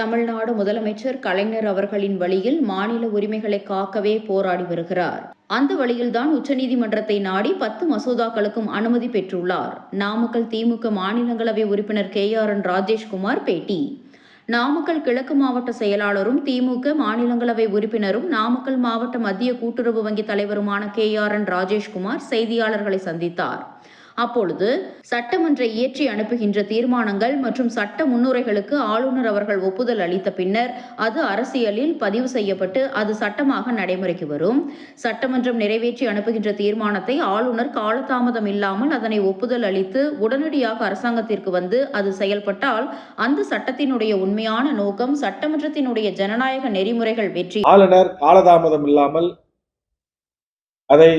தமிழ்நாடு முதலமைச்சர் கலைஞர் அவர்களின் வழியில் மாநில உரிமைகளை காக்கவே போராடி வருகிறார். அந்த வழியில்தான் உச்சநீதிமன்றத்தை நாடி பத்து மசோதாக்களுக்கும் அனுமதி பெற்றுள்ளார். நாமக்கல் திமுக மாநிலங்களவை உறுப்பினர் கே ஆர் என் ராஜேஷ்குமார் பேட்டி. நாமக்கல் கிழக்கு மாவட்ட செயலாளரும் திமுக மாநிலங்களவை உறுப்பினரும் நாமக்கல் மாவட்ட மத்திய கூட்டுறவு வங்கி தலைவருமான கே ஆர் என் ராஜேஷ்குமார் செய்தியாளர்களை சந்தித்தார். அப்பொழுது சட்டமன்ற இயற்றி அனுப்புகின்ற தீர்மானங்கள் மற்றும் சட்ட முன்னுரைகளுக்கு ஆளுநர் அவர்கள் ஒப்புதல் அளித்த பின்னர் அது அரசியலில் பதிவு செய்யப்பட்டு அது சட்டமாக நடைமுறைக்கு வரும். சட்டமன்றம் நிறைவேற்றி அனுப்புகின்ற தீர்மானத்தை ஆளுநர் காலதாமதம் இல்லாமல் அதனை ஒப்புதல் அளித்து உடனடியாக அரசாங்கத்திற்கு வந்து அது செயல்பட்டால் அந்த சட்டத்தினுடைய உண்மையான நோக்கம் சட்டமன்றத்தினுடைய ஜனநாயக நெறிமுறைகள் வெற்றி ஆளுநர் காலதாமதம் இல்லாமல் அதை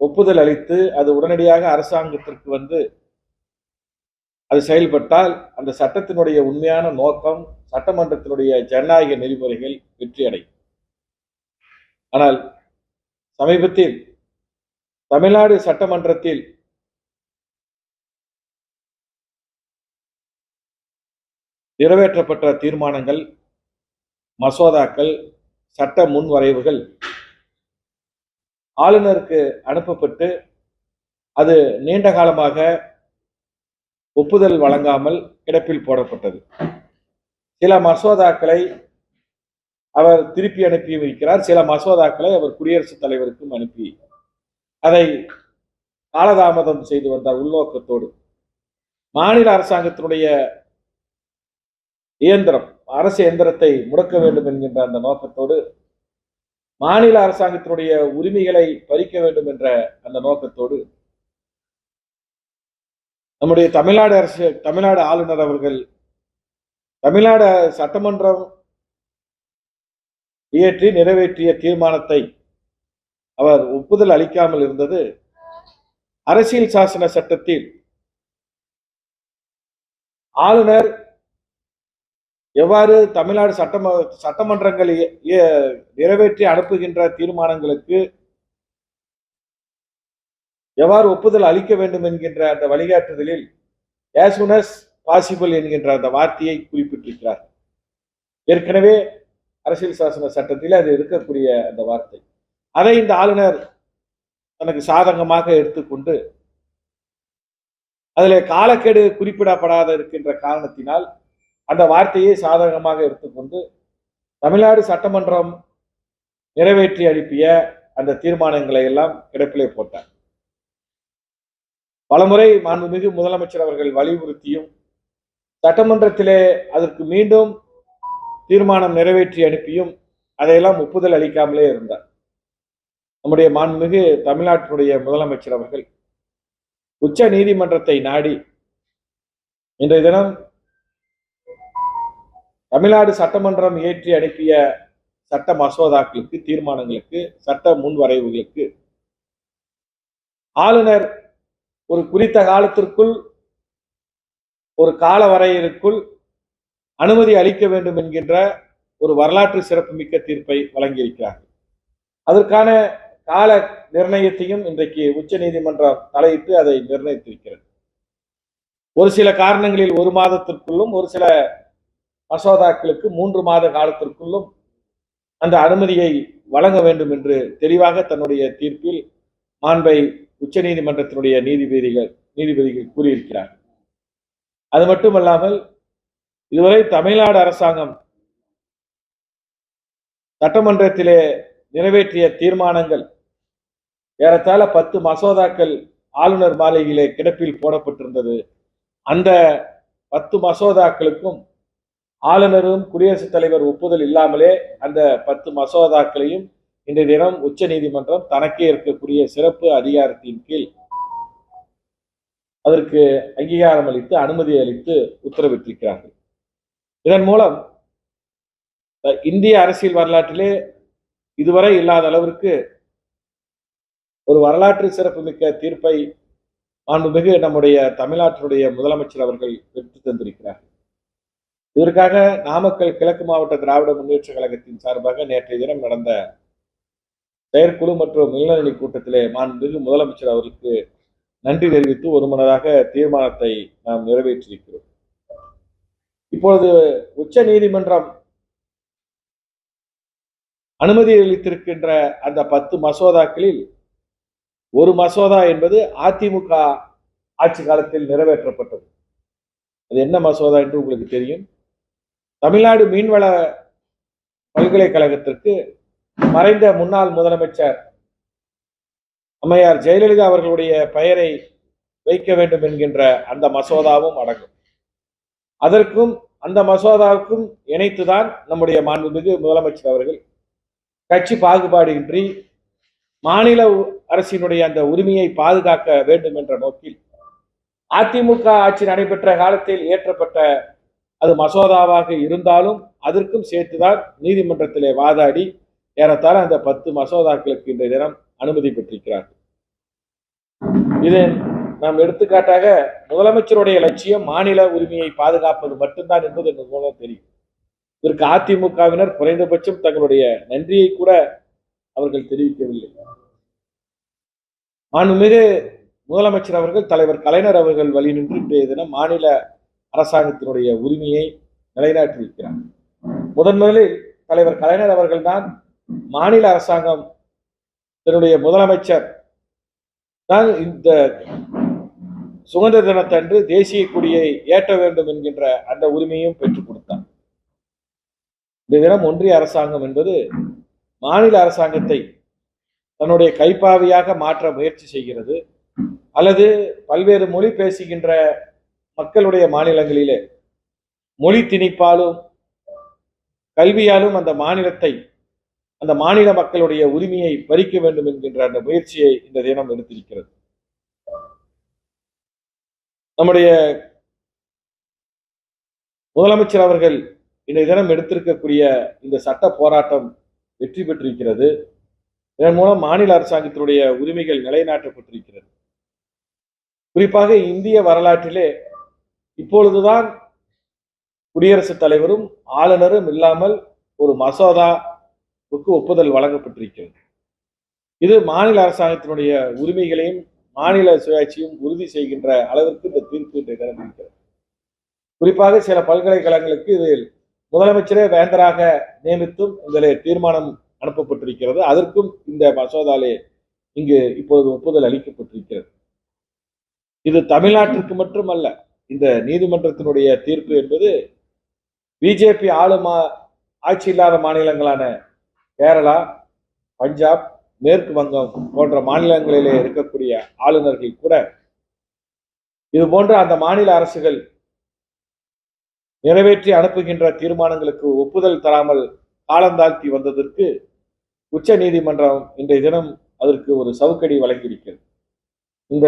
ஒப்புதல் அளித்து அது உடனடியாக அரசாங்கத்திற்கு வந்து அது செயல்பட்டால் அந்த சட்டத்தினுடைய உண்மையான நோக்கம் சட்டமன்றத்தினுடைய ஜனநாயக நெறிமுறைகள் வெற்றி அடையும் ஆனால் சமீபத்தில் தமிழ்நாடு சட்டமன்றத்தில் நிறைவேற்றப்பட்ட தீர்மானங்கள் மசோதாக்கள் சட்ட முன்வரைவுகள் ஆளுநருக்கு அனுப்பப்பட்டு அது நீண்ட காலமாக ஒப்புதல் வழங்காமல் கிடப்பில் போடப்பட்டது. சில மசோதாக்களை அவர் திருப்பி அனுப்பி வைக்கிறார் சில மசோதாக்களை அவர் குடியரசுத் தலைவருக்கும் அனுப்பி. அதை காலதாமதம் செய்து வந்தார் உள்நோக்கத்தோடு. மாநில அரசாங்கத்தினுடைய இயந்திரம் அரசு இயந்திரத்தை முடக்க வேண்டும் என்கின்ற அந்த நோக்கத்தோடு மாநில அரசாங்கத்தினுடைய உரிமைகளை பறிக்க வேண்டும் என்ற அந்த நோக்கத்தோடு நம்முடைய தமிழ்நாடு அரசு தமிழ்நாடு ஆளுநர் அவர்கள் தமிழ்நாடு சட்டமன்றம் இயற்றி நிறைவேற்றிய தீர்மானத்தை அவர் ஒப்புதல் அளிக்காமல் இருந்தது. அரசியல் சாசன சட்டத்தில் ஆளுநர் எவ்வாறு தமிழ்நாடு சட்டம சட்டமன்றங்கள் நிறைவேற்றி அனுப்புகின்ற தீர்மானங்களுக்கு எவ்வாறு ஒப்புதல் அளிக்க வேண்டும் என்கின்ற அந்த வழிகாட்டுதலில் ஏசுனஸ் பாசிபிள் என்கின்ற அந்த வார்த்தையை குறிப்பிட்டிருக்கிறார். ஏற்கனவே அரசியல் சாசன சட்டத்தில் அது இருக்கக்கூடிய அந்த வார்த்தை. அதை இந்த ஆளுநர் தனக்கு சாதகமாக எடுத்துக்கொண்டு அதில் காலக்கெடு குறிப்பிடப்படாத இருக்கின்ற காரணத்தினால் அந்த வார்த்தையை சாதகமாக எடுத்துக்கொண்டு தமிழ்நாடு சட்டமன்றம் நிறைவேற்றி அனுப்பிய அந்த தீர்மானங்களை எல்லாம் கிடப்பிலே போட்டார். பலமுறை மாண்புமிகு முதலமைச்சர் அவர்கள் வலியுறுத்தியும் சட்டமன்றத்திலே அதற்கு மீண்டும் தீர்மானம் நிறைவேற்றி அனுப்பியும் அதையெல்லாம் ஒப்புதல் அளிக்காமலே இருந்தார். நம்முடைய மாண்புமிகு தமிழ்நாட்டினுடைய முதலமைச்சர் அவர்கள் உச்ச நீதிமன்றத்தை நாடி இன்றைய தினம் தமிழ்நாடு சட்டமன்றம் ஏற்றி அனுப்பிய சட்ட மசோதாக்களுக்கு தீர்மானங்களுக்கு சட்ட முன்வரைவுகளுக்கு ஆளுநர் ஒரு குறித்த காலத்திற்குள் ஒரு கால வரையிற்குள் அனுமதி அளிக்க வேண்டும் என்கின்ற ஒரு வரலாற்று சிறப்புமிக்க தீர்ப்பை வழங்கியிருக்கிறார்கள். அதற்கான கால நிர்ணயத்தையும் இன்றைக்கு உச்ச நீதிமன்றம் தலையிட்டு அதை நிர்ணயித்திருக்கிறது. ஒரு சில காரணங்களில் ஒரு மாதத்திற்குள்ளும் ஒரு சில மசோதாக்களுக்கு மூன்று மாத காலத்திற்குள்ளும் அந்த அனுமதியை வழங்க வேண்டும் என்று தெளிவாக தன்னுடைய தீர்ப்பில் மாண்பை உச்சநீதிமன்றத்தினுடைய நீதிபதிகள் நீதிபதிகள் கூறியிருக்கிறார் அது மட்டுமல்லாமல் இதுவரை தமிழ்நாடு அரசாங்கம் சட்டமன்றத்திலே நிறைவேற்றிய தீர்மானங்கள் ஏறத்தாழ பத்து மசோதாக்கள் ஆளுநர் மாளிகையிலே கிடப்பில் போடப்பட்டிருந்தது. அந்த பத்து மசோதாக்களுக்கும் ஆளுநரும் குடியரசுத் தலைவர் ஒப்புதல் இல்லாமலே அந்த பத்து மசோதாக்களையும் இன்றைய தினம் உச்ச நீதிமன்றம் தனக்கே இருக்கக்கூடிய சிறப்பு அதிகாரத்தின் கீழ் அதற்கு அங்கீகாரம் அளித்து அனுமதி அளித்து உத்தரவிட்டிருக்கிறார்கள். இதன் மூலம் இந்திய அரசியல் வரலாற்றிலே இதுவரை இல்லாத அளவிற்கு ஒரு வரலாற்று சிறப்புமிக்க தீர்ப்பை மாண்புமிகு நம்முடைய தமிழ்நாட்டினுடைய முதலமைச்சர் அவர்கள் பெற்று தந்திருக்கிறார்கள். இதற்காக நாமக்கல் கிழக்கு மாவட்ட திராவிட முன்னேற்ற கழகத்தின் சார்பாக நேற்றைய தினம் நடந்த செயற்குழு மற்றும் இளைஞரணி கூட்டத்திலே மாண்புமிகு முதலமைச்சர் அவர்களுக்கு நன்றி தெரிவித்து ஒருமனதாக தீர்மானத்தை நாம் நிறைவேற்றியிருக்கிறோம். இப்பொழுது உச்ச நீதிமன்றம் அனுமதி அளித்திருக்கின்ற அந்த பத்து மசோதாக்களில் ஒரு மசோதா என்பது அதிமுக ஆட்சி காலத்தில் நிறைவேற்றப்பட்டது. அது என்ன மசோதா என்று உங்களுக்கு தெரியும்? தமிழ்நாடு மீன்வள பல்கலைக்கழகத்திற்கு மறைந்த முன்னாள் முதலமைச்சர் அம்மையார் ஜெயலலிதா அவர்களுடைய பெயரை வைக்க வேண்டும் என்கின்ற அந்த மசோதாவும் அடங்கும். அதற்கும் அந்த மசோதாவுக்கும் இணைத்துதான் நம்முடைய மாண்புமிகு முதலமைச்சர் அவர்கள் கட்சி பாகுபாடின்றி மாநில அரசினுடைய அந்த உரிமையை பாதுகாக்க வேண்டும் என்ற நோக்கில் அதிமுக ஆட்சி நடைபெற்ற காலத்தில் இயற்றப்பட்ட அது மசோதாவாக இருந்தாலும் அதற்கும் சேர்த்துதான் நீதிமன்றத்திலே வாதாடி ஏறத்தாழ அந்த பத்து மசோதாக்களுக்கு இன்றைய தினம் அனுமதி பெற்றிருக்கிறார்கள். இது நாம் எடுத்துக்காட்டாக முதலமைச்சருடைய லட்சியம் மாநில உரிமையை பாதுகாப்பது மட்டும்தான் என்பது எனக்கு மூலம் தெரியும். இதற்கு அதிமுகவினர் குறைந்தபட்சம் தங்களுடைய நன்றியை கூட அவர்கள் தெரிவிக்கவில்லை. மாண்புமிகு முதலமைச்சர் அவர்கள் தலைவர் கலைஞர் அவர்கள் வழி நின்று இன்றைய தினம் மாநில அரசாங்கத்தினுடைய உரிமையை நிலைநாட்டியிருக்கிறார். முதன் முதலில் தலைவர் கலைஞர் அவர்கள்தான் மாநில அரசாங்கம் தன்னுடைய முதலமைச்சர். தான் இந்த சுதந்திர தினத்தன்று தேசிய கொடியை ஏற்ற வேண்டும் என்கின்ற அந்த உரிமையும் பெற்றுக் கொடுத்தார் இந்த தினம் ஒன்றிய அரசாங்கம் என்பது மாநில அரசாங்கத்தை தன்னுடைய கைப்பாவியாக மாற்ற முயற்சி செய்கிறது. அல்லது பல்வேறு மொழி பேசுகின்ற மக்களுடைய மாநிலங்களிலே மொழி திணிப்பாலும் கல்வியாலும் அந்த மாநிலத்தை அந்த மாநில மக்களுடைய உரிமையை பறிக்க வேண்டும் என்கின்ற அந்த முயற்சியை இந்த தினம் எடுத்திருக்கிறது. நம்முடைய முதலமைச்சர் அவர்கள் இன்றைய தினம் எடுத்திருக்கக்கூடிய இந்த சட்ட போராட்டம் வெற்றி பெற்றிருக்கிறது. இதன் மூலம் மாநில அரசாங்கத்தினுடைய உரிமைகள் நிலைநாட்டப்பட்டிருக்கிறது. குறிப்பாக இந்திய வரலாற்றிலே இப்பொழுதுதான் குடியரசுத் தலைவரும் ஆளுநரும் இல்லாமல் ஒரு மசோதாவுக்கு ஒப்புதல் வழங்கப்பட்டிருக்கிறது. இது மாநில அரசாங்கத்தினுடைய உரிமைகளையும் மாநில சுயாட்சியும் உறுதி செய்கின்ற அளவிற்கு இந்த தீர்ப்பு இன்றைய குறிப்பாக சில பல்கலைக்கழகங்களுக்கு இதில் முதலமைச்சரே வேந்தராக நியமித்தும் இதில் தீர்மானம் அனுப்பப்பட்டிருக்கிறது. அதற்கும் இந்த மசோதாலே இங்கு இப்பொழுது ஒப்புதல் அளிக்கப்பட்டிருக்கிறது. இது தமிழ்நாட்டிற்கு மட்டுமல்ல இந்த நீதிமன்றத்தினுடைய தீர்ப்பு என்பது பிஜேபி ஆளும் ஆட்சி இல்லாத மாநிலங்களான கேரளா பஞ்சாப் மேற்கு வங்கம் போன்ற மாநிலங்களிலே இருக்கக்கூடிய ஆளுநர்கள் கூட இது போன்ற அந்த மாநில அரசுகள் நிறைவேற்றி அனுப்புகின்ற தீர்மானங்களுக்கு ஒப்புதல் தராமல் காலந்தாழ்த்தி வந்ததற்கு உச்ச நீதிமன்றம் இன்றைய தினம் அதற்கு ஒரு சவுக்கடி வழங்கியிருக்கிறது. இந்த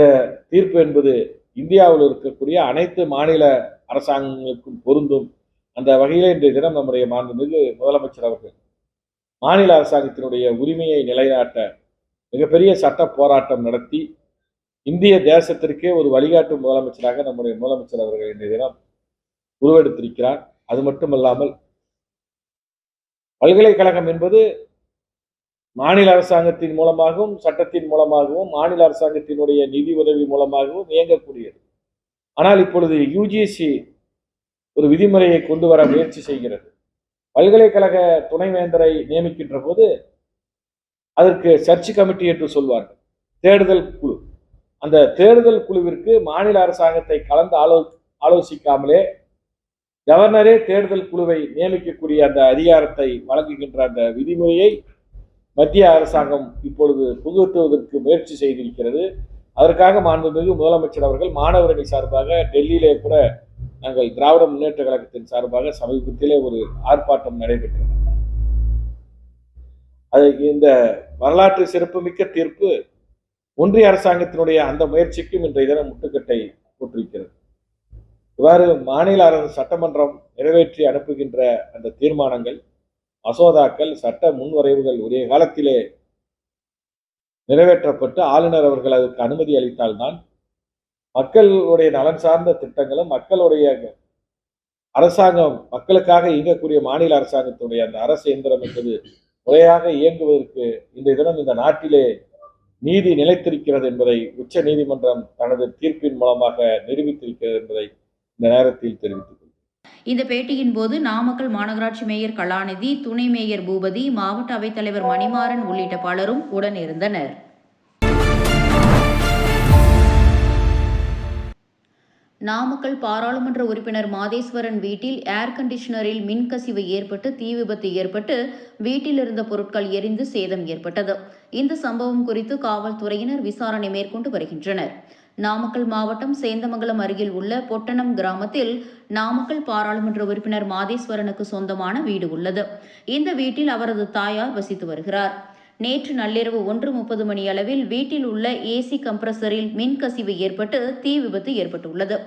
தீர்ப்பு என்பது இந்தியாவில் இருக்கக்கூடிய அனைத்து மாநில அரசாங்கங்களுக்கும் பொருந்தும் அந்த வகையிலே இன்றைய தினம் நம்முடைய மாண்புமிகு முதலமைச்சர் அவர்கள் மாநில அரசாங்கத்தினுடைய உரிமையை நிலைநாட்ட மிகப்பெரிய சட்ட போராட்டம் நடத்தி இந்திய தேசத்திற்கே ஒரு வழிகாட்டும் முதலமைச்சராக நம்முடைய முதலமைச்சர் அவர்கள் இன்றைய தினம் உருவெடுத்திருக்கிறார். அது மட்டுமல்லாமல் பல்கலைக்கழகம் என்பது மாநில அரசாங்கத்தின் மூலமாகவும் சட்டத்தின் மூலமாகவும் மாநில அரசாங்கத்தினுடைய நிதி உதவி மூலமாகவும் இயங்கக்கூடியது. ஆனால் இப்பொழுது யுஜிசி ஒரு விதிமுறையை கொண்டு வர முயற்சி செய்கிறது. பல்கலைக்கழக துணைவேந்தரை நியமிக்கின்ற போது அதற்கு சர்ச் கமிட்டி என்று சொல்வார்கள். தேடுதல் குழு. அந்த தேடுதல் குழுவிற்கு மாநில அரசாங்கத்தை கலந்து ஆலோ ஆலோசிக்காமலே கவர்னரே தேடுதல் குழுவை நியமிக்கக்கூடிய அந்த அதிகாரத்தை வழங்குகின்ற அந்த விதிமுறையை மத்திய அரசாங்கம் இப்பொழுது புகுத்துவதற்கு முயற்சி செய்திருக்கிறது. அதற்காக மாண்புமிகு முதலமைச்சர் அவர்கள் மாணவரணி சார்பாக டெல்லியிலே கூட நாங்கள் திராவிட முன்னேற்ற கழகத்தின் சார்பாக சமீபத்திலே ஒரு ஆர்ப்பாட்டம் நடைபெற்றது. அது இந்த வரலாற்று சிறப்புமிக்க தீர்ப்பு ஒன்றிய அரசாங்கத்தினுடைய அந்த முயற்சிக்கும் இன்றைய தினம் முட்டுக்கட்டை போட்டிருக்கிறது. இவ்வாறு மாநில அரசு சட்டமன்றம் நிறைவேற்றி அனுப்புகின்ற அந்த தீர்மானங்கள் மசோதாக்கள் சட்ட முன்வரைவுகள் உரிய காலத்திலே நிறைவேற்றப்பட்டு ஆளுநர் அவர்கள் அதற்கு அனுமதி அளித்தால்தான் மக்களுடைய நலன் சார்ந்த திட்டங்களும் மக்களுடைய அரசாங்கம் மக்களுக்காக இயங்கக்கூடிய மாநில அரசாங்கத்துடைய அந்த அரசு எந்திரம் என்பது முறையாக இயங்குவதற்கு இன்றைய தினம் இந்த நாட்டிலே நீதி நிலைத்திருக்கிறது என்பதை உச்ச நீதிமன்றம் தனது தீர்ப்பின் மூலமாக நிரூபித்திருக்கிறது என்பதை இந்த நேரத்தில் தெரிவித்துக் இந்த பேட்டியின் போது நாமக்கல் மாநகராட்சி மேயர் கலாநிதி துணை மேயர் பூபதி மாவட்ட அவைத்தலைவர் மணிமாறன் உள்ளிட்ட பலரும் உடனிருந்தனர் நாமக்கல் பாராளுமன்ற உறுப்பினர் மாதேஸ்வரன் வீட்டில் ஏர் கண்டிஷனரில் மின்கசிவு ஏற்பட்டு தீ விபத்து ஏற்பட்டு வீட்டில் இருந்த பொருட்கள் எரிந்து சேதம் ஏற்பட்டது. இந்த சம்பவம் குறித்து காவல்துறையினர் விசாரணை மேற்கொண்டு வருகின்றனர். நாமக்கல் மாவட்டம் சேந்தமங்கலம் அருகில் உள்ள பொட்டணம் கிராமத்தில் நாமக்கல் பாராளுமன்ற உறுப்பினர் மாதேஸ்வரனுக்கு சொந்தமான வீடு உள்ளது. இந்த வீட்டில் அவரது தாயார் வசித்து வருகிறார். நேற்று நள்ளிரவு ஒன்று முப்பது மணி அளவில் வீட்டில் உள்ள ஏசி கம்ப்ரஸரில் மின்கசிவு ஏற்பட்டு தீ விபத்து ஏற்பட்டுள்ளது.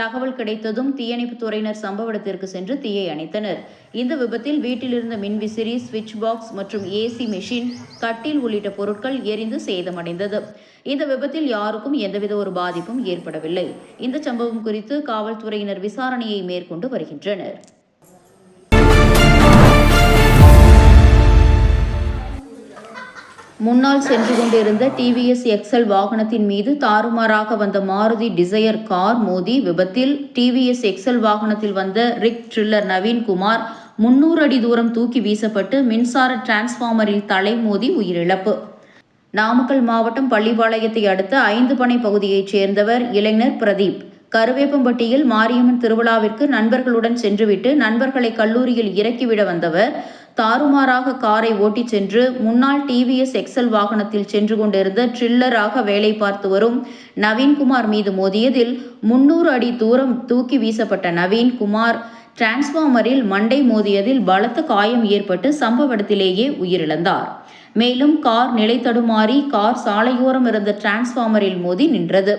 தகவல் கிடைத்ததும் தீயணைப்பு துறையினர் சம்பவ இடத்திற்கு சென்று தீயை அணைத்தனர். இந்த விபத்தில் வீட்டில் இருந்த மின்விசிறி சுவிட்ச் பாக்ஸ் மற்றும் ஏசி மெஷின் கட்டில் உள்ளிட்ட பொருட்கள் எரிந்து சேதமடைந்தது. இந்த விபத்தில் யாருக்கும் எந்தவித ஒரு பாதிப்பும் ஏற்படவில்லை. இந்த சம்பவம் குறித்து காவல்துறையினர் விசாரணையை மேற்கொண்டு வருகின்றனர். முன்னால் சென்று கொண்டிருந்த டிவிஎஸ் எக்ஸல் வாகனத்தின் மீது தாறுமாறாக வந்த மாருதி டிசையர் கார் மோதி விபத்தில் டிவிஎஸ் எக்ஸல் வாகனத்தில் வந்த ரிக் ட்ரில்லர் நவீன்குமார் முன்னூறு அடி தூரம் தூக்கி வீசப்பட்டு மின்சார டிரான்ஸ்ஃபார்மரில் தலைமோதி உயிரிழப்பு. நாமக்கல் மாவட்டம் பள்ளிபாளையத்தை அடுத்த ஐந்து பனை பகுதியைச் சேர்ந்தவர் இளைஞர் பிரதீப். கருவேப்பம்பட்டியில் மாரியம்மன் திருவிழாவிற்கு நண்பர்களுடன் சென்றுவிட்டு நண்பர்களை கல்லூரியில் இறக்கிவிட வந்தவர் தாறுமாறாக காரை ஓட்டிச் சென்று முன்னாள் டிவிஎஸ் எக்ஸல் வாகனத்தில் சென்று கொண்டிருந்த ட்ரில்லராக வேலை பார்த்து வரும் நவீன்குமார் மீது மோதியதில் முன்னூறு அடி தூரம் தூக்கி வீசப்பட்ட நவீன்குமார் டிரான்ஸ்ஃபார்மரில் மண்டை மோதியதில் பலத்த காயம் ஏற்பட்டு சம்பவ இடத்திலேயே உயிரிழந்தார். மேலும் கார் நிலை தடுமாறி கார் சாலையோரம் இருந்த டிரான்ஸ்ஃபார்மரில் மோதி நின்றது.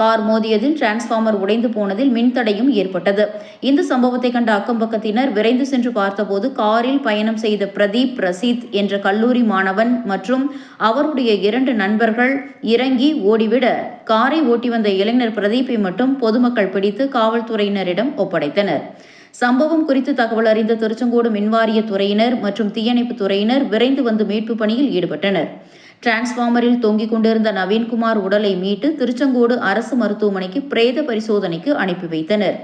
கார் மோதியதில் டிரான்ஸ்ஃபார்மர் உடைந்து போனதில் மின்தடையும் ஏற்பட்டது. இந்த சம்பவத்தை கண்ட அக்கம்பக்கத்தினர் விரைந்து சென்று பார்த்தபோது காரில் பயணம் செய்த பிரதீப் ரசீத் என்ற கல்லூரி மாணவன் மற்றும் அவருடைய இரண்டு நண்பர்கள் இறங்கி ஓடிவிட காரை ஓட்டி வந்த இளைஞர் பிரதீப்பை மட்டும் பொதுமக்கள் பிடித்து காவல்துறையினரிடம் ஒப்படைத்தனர். சம்பவம் குறித்து தகவல் அறிந்த திருச்செங்கோடு மின்வாரிய துறையினர் மற்றும் தீயணைப்பு துறையினர் விரைந்து வந்து மீட்பு பணியில் ஈடுபட்டனர். டிரான்ஸ்பார்மரில் தொங்கிக் கொண்டிருந்த நவீன்குமார் உடலை மீட்டு திருச்செங்கோடு அரசு மருத்துவமனைக்கு பிரேத பரிசோதனைக்கு அனுப்பி வைத்தனர்.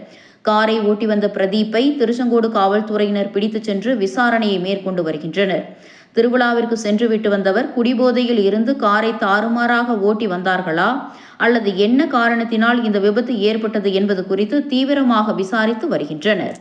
காரை ஓட்டி வந்த பிரதீப்பை திருச்செங்கோடு காவல்துறையினர் பிடித்துச் சென்று விசாரணையை மேற்கொண்டு வருகின்றனர். திருவிழாவிற்கு சென்று விட்டு வந்தவர் குடிபோதையில் இருந்து காரை தாறுமாறாக ஓட்டி வந்தார்களா? அல்லது என்ன காரணத்தினால் இந்த விபத்து ஏற்பட்டது என்பது குறித்து தீவிரமாக விசாரித்து வருகின்றனர்.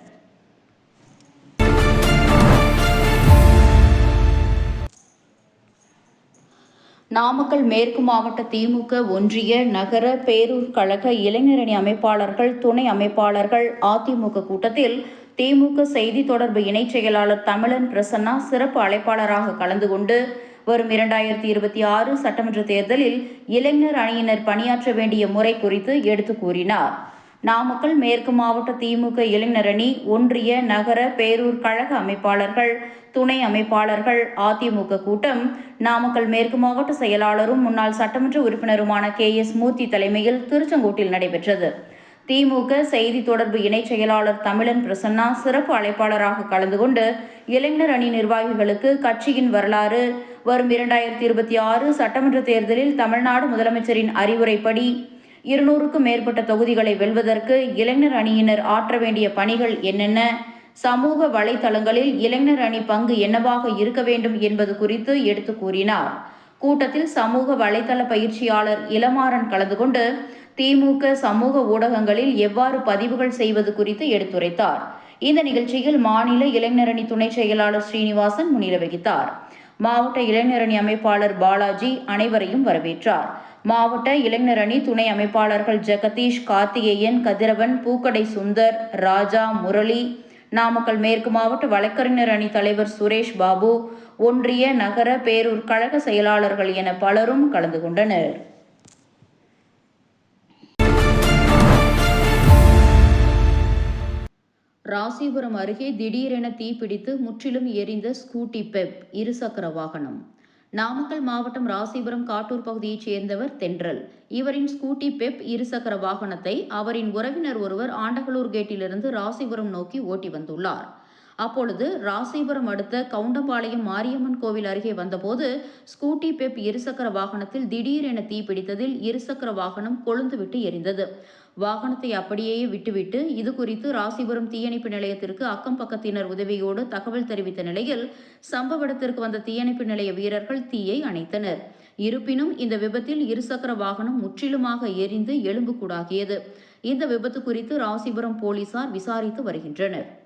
நாமக்கல் மேற்கு மாவட்ட திமுக ஒன்றிய நகர பேரூர் கழக இளைஞரணி அமைப்பாளர்கள் துணை அமைப்பாளர்கள் அதிமுக கூட்டத்தில் திமுக செய்தி தொடர்பு இணைச் செயலாளர் தமிழன் பிரசன்னா சிறப்பு அழைப்பாளராக கலந்து கொண்டு வரும் இரண்டாயிரத்தி இருபத்தி ஆறு சட்டமன்ற தேர்தலில் இளைஞர் அணியினர் பணியாற்ற வேண்டிய முறை குறித்து எடுத்து கூறினார். நாமக்கல் மேற்கு மாவட்ட திமுக இளைஞரணி ஒன்றிய நகர பேரூர் கழக அமைப்பாளர்கள் துணை அமைப்பாளர்கள் அதிமுக கூட்டம் நாமக்கல் மேற்கு மாவட்ட செயலாளரும் முன்னாள் சட்டமன்ற உறுப்பினருமான கே எஸ் மூர்த்தி தலைமையில் திருச்செங்கோட்டில் நடைபெற்றது. திமுக செய்தி தொடர்பு இணைச் செயலாளர் தமிழன் பிரசன்னா சிறப்பு அழைப்பாளராக கலந்து கொண்டு இளைஞர் அணி நிர்வாகிகளுக்கு கட்சியின் வரலாறு. வரும் இரண்டாயிரத்தி இருபத்தி ஆறு சட்டமன்ற தேர்தலில் தமிழ்நாடு முதலமைச்சரின் அறிவுரைப்படி இருநூறுக்கும் மேற்பட்ட தொகுதிகளை வெல்வதற்கு இளைஞர் அணியினர் ஆற்ற வேண்டிய பணிகள் என்னென்ன? சமூக வலைதளங்களில் இளைஞர் அணி பங்கு என்னவாக இருக்க வேண்டும் என்பது குறித்து எடுத்து கூறினார். கூட்டத்தில் சமூக வலைதள பயிற்சியாளர் இளமாறன் கலந்து கொண்டு திமுக சமூக ஊடகங்களில் எவ்வாறு பதிவுகள் செய்வது குறித்து எடுத்துரைத்தார். இந்த நிகழ்ச்சியில் மாநில இளைஞரணி துணை செயலாளர் ஸ்ரீனிவாசன் முன்னிலை வகித்தார் மாவட்ட இளைஞரணி அமைப்பாளர் பாலாஜி அனைவரையும் வரவேற்றார். மாவட்ட இளைஞரணி துணை அமைப்பாளர்கள் ஜெகதீஷ் கார்த்திகேயன் கதிரவன் பூக்கடை சுந்தர் ராஜா முரளி நாமக்கல் மேற்கு மாவட்ட வழக்கறிஞர் அணி தலைவர் சுரேஷ் பாபு ஒன்றிய நகர பேரூர் கழக செயலாளர்கள் என பலரும் கலந்து கொண்டனர். ராசிபுரம் அருகே திடீரென தீப்பிடித்து முற்றிலும் எரிந்த ஸ்கூட்டி பெப் இருசக்கர வாகனம். நாமக்கல் மாவட்டம் ராசிபுரம் காட்டூர் பகுதியைச் சேர்ந்தவர் தென்றல். இவரின் ஸ்கூட்டி பெப் இருசக்கர வாகனத்தை அவரின் உறவினர் ஒருவர் ஆண்டகலூர் கேட்டிலிருந்து ராசிபுரம் நோக்கி ஓட்டி வந்துள்ளார். அப்பொழுது ராசிபுரம் அடுத்த கவுண்டம்பாளையம் மாரியம்மன் கோவில் அருகே வந்தபோது ஸ்கூட்டி பெப் இருசக்கர வாகனத்தில் திடீரென தீப்பிடித்ததில் இருசக்கர வாகனம் கொழுந்துவிட்டு எரிந்தது. வாகனத்தை அப்படியே விட்டுவிட்டு இது குறித்து ராசிபுரம் தீயணைப்பு நிலையத்திற்கு அக்கம் பக்கத்தினர் உதவியோடு தகவல் தெரிவித்த நிலையில் சம்பவ இடத்திற்கு வந்த தீயணைப்பு நிலைய வீரர்கள் தீயை அணைத்தனர். இருப்பினும் இந்த விபத்தில் இருசக்கர வாகனம் முற்றிலுமாக எரிந்து எலும்புக்கூடாகியது. இந்த விபத்து குறித்து ராசிபுரம் போலீசார் விசாரித்து வருகின்றனர்.